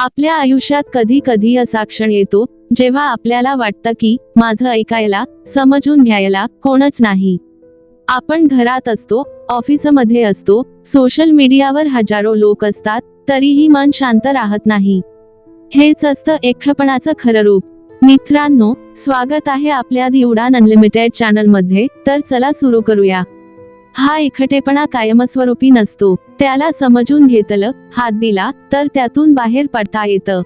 आपल्या आयुष्यात कधी कधी असा क्षण येतो जेव्हा आपल्याला वाटतं की माझं ऐकायला समजून घ्यायला कोणच नाही. आपण घरात असतो ऑफिसमध्ये असतो सोशल मीडियावर हजारो लोक असतात तरीही मन शांत राहत नाही. हेच असतं एकटेपणाचं खरं रूप. मित्रांनो स्वागत आहे आपल्या दी उडान अनलिमिटेड चॅनलमध्ये तर चला सुरू करूया. हा एकटेपणा कायमस्वरूपी नसतो. त्याला समजून घेतलं हात दिला तर त्यातून बाहेर पडता येतं.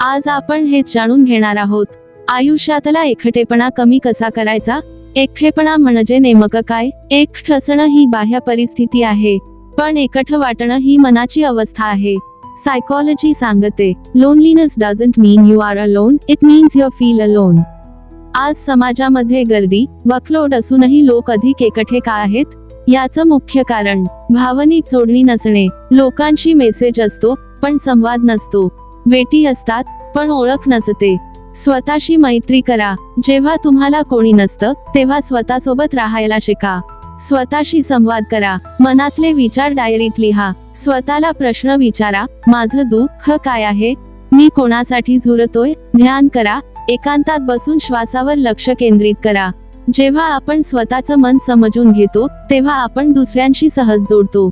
आज आपण हेच जाणून घेणार आहोत. आयुष्यातला एकटेपणा कमी कसा करायचा? एकटेपणा म्हणजे नेमकं काय? एकट असणं ही बाह्य परिस्थिती आहे. पण एकट वाटणं ही मनाची अवस्था आहे. सायकॉलॉजी सांगते loneliness doesn't mean you are alone it means your feel lone आज समाजामध्ये गर्दी वकलोड असूनही लोक अधिक एकटे का आहेत. याचं मुख्य कारण भावनिक जोडणी नसणे. लोकांशी मेसेज असतो पण संवाद नसतो. भेटी असतात पण ओळख नसते. स्वतःशी मैत्री करा. जेव्हा तुम्हाला कोणी नसतं तेव्हा स्वतःसोबत राहायला शिका. स्वतःशी संवाद करा. मनातले विचार डायरीत लिहा. स्वतःला प्रश्न विचारा. माझं दुःख काय आहे? मी कोणासाठी झुरतोय? ध्यान करा. एकांतात बसून श्वासावर लक्ष केंद्रित करा. जेव्हा आपण स्वतःचं मन समजून घेतो तेव्हा आपण दुसऱ्यांशी सहज जोडतो.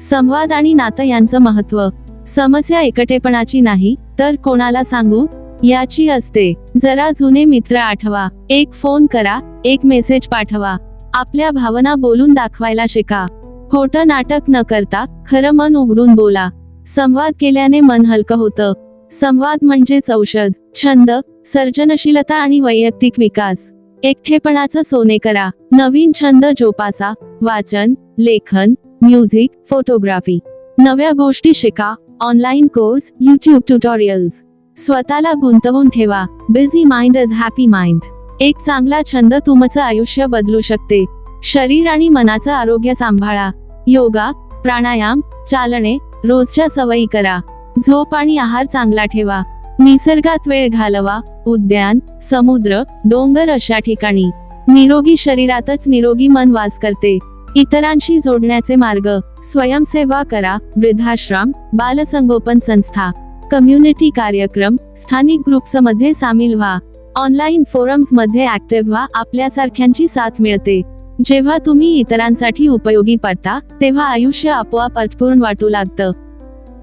संवाद आणि नातं यांचं महत्त्व समस्या एकटेपणाची नाही तर कोणाला सांगू? याची असते. जरा जुने मित्र आठवा. एक फोन करा एक मेसेज पाठवा. आपल्या भावना बोलून दाखवायला शिका. खोटं नाटक न करता खरं मन उघडून बोला. संवाद केल्याने मन हलकं होतं. संवाद म्हणजेच औषध. छंद सर्जनशीलता आणि वैयक्तिक विकास. एकटेपणाचं सोने करा. नवीन छंद जोपासा. वाचन लेखन म्युझिक फोटोग्राफी. नव्या गोष्टी शिका. Online course YouTube tutorials. स्वतःला गुंतवून ठेवा. Busy mind is happy mind. एक चांगला छंद तुमचं आयुष्य बदलू शकते. शरीर आणि मनाचं आरोग्य सांभाळा. योगा प्राणायाम चालणे रोजच्या सवयी करा. झोप आणि आहार चांगला ठेवा. निसर्गात वेळ घालवा. उद्यान समुद्र डोंगर अशा ठिकाणी. निरोगी शरीरातच निरोगी मन वास करते. इतरांशी जोडण्याचे मार्ग. स्वयंसेवा करा वृद्धाश्रम बालसंगोपन संस्था. कम्युनिटी कार्यक्रम स्थानिक ग्रुप्समध्ये सामील व्हा. ऑनलाईन फोरम्समध्ये ऍक्टिव्ह व्हा आपल्यासारख्यांची साथ मिळते. जेव्हा तुम्ही इतरांसाठी उपयोगी पडता तेव्हा आयुष्य आपोआप अर्थपूर्ण वाटू लागतं.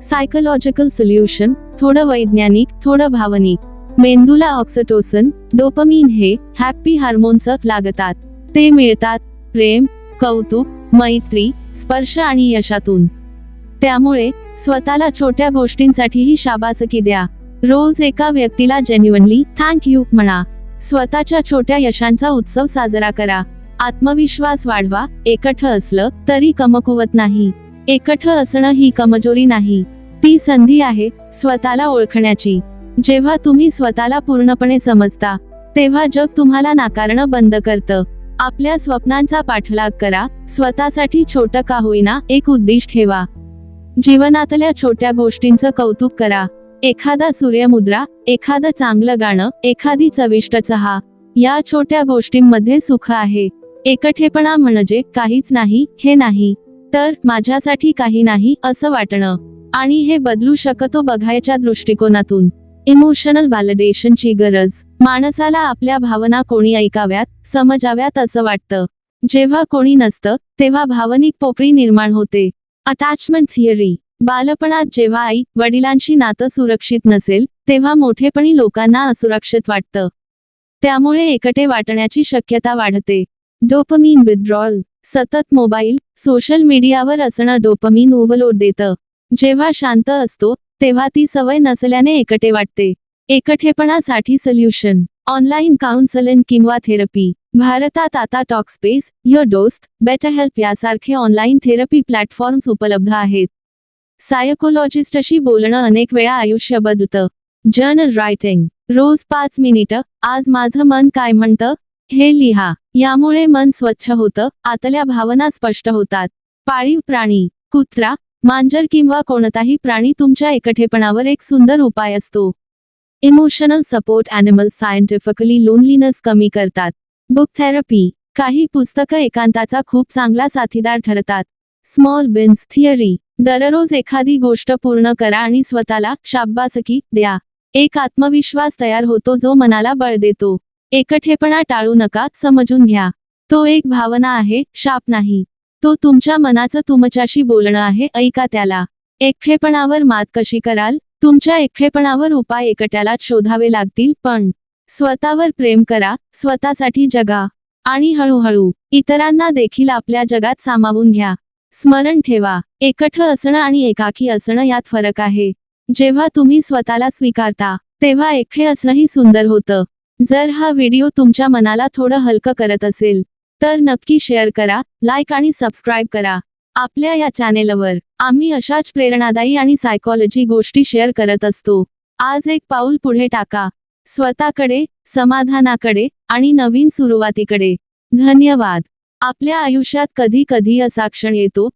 सायकोलॉजिकल सोल्युशन थोडं वैज्ञानिक थोडं भावनिक. मेंदूला ऑक्सिटोसन डोपमीन हे हॅपी हार्मोन्स लागतात. ते मिळतात प्रेम कौतुक मैत्री स्पर्श आणि यशातून. त्यामुळे स्वतःला छोट्या गोष्टींसाठीही शाबासकी द्या. रोज एका व्यक्तीला जेन्युअनली थँक यू म्हणा. स्वतःच्या छोट्या यशांचा उत्सव साजरा करा. आत्मविश्वास वाढवा. एकठ असलं तरी कमकुवत नाही. एकठ असणं ही कमजोरी नाही. ती संधी आहे स्वतःला ओळखण्याची. जेव्हा तुम्ही स्वतःला पूर्णपणे समजता तेव्हा जग तुम्हाला नाकारणं बंद करतं. आपल्या स्वप्नांचा पाठलाग करा स्वतःसाठी छोटं का होईना एक उद्दिष्ट ठेवा. जीवनातल्या छोट्या गोष्टींचं कौतुक करा. एखादा सूर्यमुद्रा एखादं चांगलं गाणं एखादी चविष्ट चहा या छोट्या गोष्टींमध्ये सुख आहे. एकटेपणा म्हणजे काहीच नाही हे नाही. तर माझ्यासाठी काही नाही असं वाटणं. आणि हे बदलू शकतो बघायच्या दृष्टिकोनातून. इमोशनल व्हॅलिडेशनची गरज. माणसाला आपल्या भावना कोणी ऐकाव्यात समजाव्यात असं वाटतं. जेव्हा कोणी नसतं तेव्हा भावनिक पोकळी निर्माण होते. अटॅचमेंट थिअरी बालपणात जेव्हा आई वडिलांशी नातं सुरक्षित नसेल तेव्हा मोठेपणी लोकांना असुरक्षित वाटतं. त्यामुळे एकटे वाटण्याची शक्यता वाढते. डोपमीन विथड्रॉल सतत मोबाईल सोशल मीडियावर असणं डोपमीन ओव्हरलोड देतं. जेव्हा शांत असतो तेव्हा ती सवय नसल्याने एकटे वाटते. एकटेपणासाठी सोल्युशन ऑनलाईन काउन्सलिंग किंवा थेरपी भारतात आता टॉकस्पेस युअर डोस्ट बेटर हेल्प यासारखे ऑनलाईन थेरपी प्लॅटफॉर्म्स उपलब्ध आहेत. सायकोलॉजिस्टशी बोलणं अनेक वेळा आयुष्य बदलतं जर्नल रायटिंग रोज पाच मिनिटं. आज माझं मन काय म्हणतं? हे लिहा. यामुळे मन स्वच्छ होतं. आतल्या भावना स्पष्ट होतात. पाळीव प्राणी. कुत्रा मांजर किंवा कोणताही प्राणी तुमच्या एकटेपणावर एक सुंदर उपाय असतो. Emotional support animal scientifically loneliness कमी करतात. बुक थेरपी काही पुस्तकं एकांताचा खूप चांगला साथीदार ठरतात. स्मॉल विन्स थिअरी दररोज एखादी गोष्ट पूर्ण करा आणि स्वतःला शाब्बासकी द्या. एक आत्मविश्वास तयार होतो जो मनाला बळ देतो. एकटेपणा टाळू नका समजून घ्या. तो एक भावना आहे शाप नाही. तो तुमच्या मनाचं तुमच्याशी बोलणं आहे ऐका त्याला. एकटेपणावर मात कशी कराल? तुमच्या एकटेपणावर उपाय एकट्यालाच शोधावे लागतील पण स्वतःवर प्रेम करा स्वतःसाठी जगा. आणि हळूहळू इतरांना देखील आपल्या जगात सामावून घ्या. स्मरण ठेवा एकठ असणं आणि एकाकी असणं यात फरक आहे. जेव्हा तुम्ही स्वतःला स्वीकारता तेव्हा एकटे असणंही सुंदर होतं. जर हा व्हिडिओ तुमच्या मनाला थोडं हलकं करत असेल तर नक्की शेअर करा लाईक आणि सबस्क्राईब करा. आपल्या या चॅनेलवर आम्ही अशाच प्रेरणादायी आणि सायकॉलॉजी गोष्टी शेअर करत असतो. आज एक पाऊल पुढे टाका. स्वतःकडे समाधानाकडे आणि नवीन सुरुवातीकडे. धन्यवाद. आपल्या आयुष्यात कधी कधी असा क्षण येतो